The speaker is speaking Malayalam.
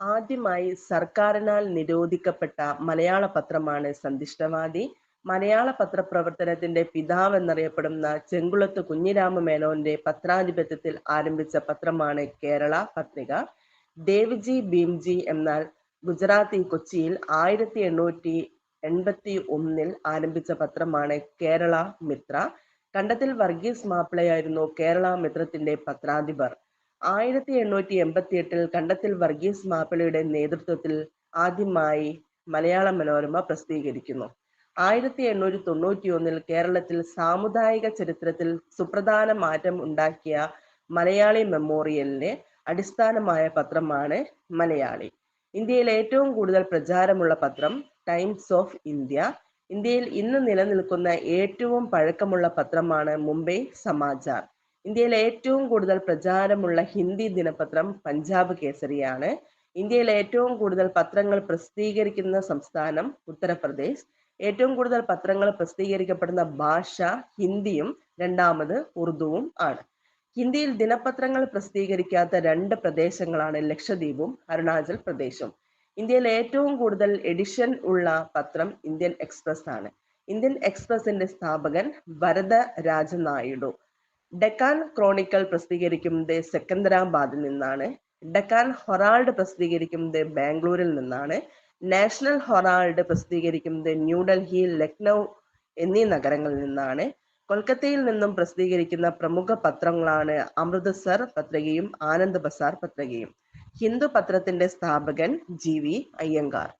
ആദ്യമായി സർക്കാരിനാൽ നിരോധിക്കപ്പെട്ട മലയാള പത്രമാണ് സന്ദിഷ്ടവാദി മലയാള പത്രപ്രവർത്തനത്തിന്റെ പിതാവ് എന്നറിയപ്പെടുന്ന ചെങ്കുളത്ത് കുഞ്ഞിരാമ മേനോന്റെ പത്രാധിപത്യത്തിൽ ആരംഭിച്ച പത്രമാണ് കേരള പത്രിക. ദേവ്ജി ഭീംജി എന്നാൽ ഗുജറാത്തി കൊച്ചിയിൽ ആയിരത്തി എണ്ണൂറ്റി എൺപത്തി ഒന്നിൽ ആരംഭിച്ച പത്രമാണ് കേരള മിത്ര. കണ്ടത്തിൽ വർഗീസ് മാപ്പിളയായിരുന്നു കേരള മിത്രത്തിന്റെ പത്രാധിപർ. ആയിരത്തി എണ്ണൂറ്റി എൺപത്തി എട്ടിൽ കണ്ടത്തിൽ വർഗീസ് മാപ്പിളയുടെ നേതൃത്വത്തിൽ ആദ്യമായി മലയാള മനോരമ പ്രസിദ്ധീകരിക്കുന്നു. ആയിരത്തി എണ്ണൂറ്റി തൊണ്ണൂറ്റി ഒന്നിൽ കേരളത്തിൽ സാമുദായിക ചരിത്രത്തിൽ സുപ്രധാന മാറ്റം ഉണ്ടാക്കിയ മലയാളി മെമ്മോറിയലിന്റെ അടിസ്ഥാനമായ പത്രമാണ് മലയാളി. ഇന്ത്യയിൽ ഏറ്റവും കൂടുതൽ പ്രചാരമുള്ള പത്രം ടൈംസ് ഓഫ് ഇന്ത്യ. ഇന്ത്യയിൽ ഇന്ന് നിലനിൽക്കുന്ന ഏറ്റവും പഴക്കമുള്ള പത്രമാണ് മുംബൈ സമാചാർ ഇന്ത്യയിൽ ഏറ്റവും കൂടുതൽ പ്രചാരമുള്ള ഹിന്ദി ദിനപത്രം പഞ്ചാബ് കേസരിയാണ്. ഇന്ത്യയിലെ ഏറ്റവും കൂടുതൽ പത്രങ്ങൾ പ്രസിദ്ധീകരിക്കുന്ന സംസ്ഥാനം ഉത്തർപ്രദേശ്. ഏറ്റവും കൂടുതൽ പത്രങ്ങൾ പ്രസിദ്ധീകരിക്കപ്പെടുന്ന ഭാഷ ഹിന്ദിയും രണ്ടാമത് ഉറുദുവും ആണ്. ഹിന്ദിയിൽ ദിനപത്രങ്ങൾ പ്രസിദ്ധീകരിക്കാത്ത രണ്ട് പ്രദേശങ്ങളാണ് ലക്ഷദ്വീപും അരുണാചൽ പ്രദേശും. ഇന്ത്യയിലെ ഏറ്റവും കൂടുതൽ എഡിഷൻ ഉള്ള പത്രം ഇന്ത്യൻ എക്സ്പ്രസ് ആണ് ഇന്ത്യൻ എക്സ്പ്രസിന്റെ സ്ഥാപകൻ ഭരത രാജനായിഡു. ഡെക്കാൻ ക്രോണിക്കൽ പ്രസിദ്ധീകരിക്കുന്നത് സെക്കന്ദരാബാദിൽ നിന്നാണ്. ഡെക്കാൻ ഹൊറാൾഡ് പ്രസിദ്ധീകരിക്കുന്നത് ബാംഗ്ലൂരിൽ നിന്നാണ്. നാഷണൽ ഹൊറാൾഡ് പ്രസിദ്ധീകരിക്കുന്നത് ന്യൂഡൽഹി ലക്നൗ എന്നീ നഗരങ്ങളിൽ നിന്നാണ്. കൊൽക്കത്തയിൽ നിന്നും പ്രസിദ്ധീകരിക്കുന്ന പ്രമുഖ പത്രങ്ങളാണ് അമൃതസർ പത്രികയും ആനന്ദ് ബസാർ പത്രികയും. ഹിന്ദു പത്രത്തിന്റെ സ്ഥാപകൻ ജി വി അയ്യങ്കാർ.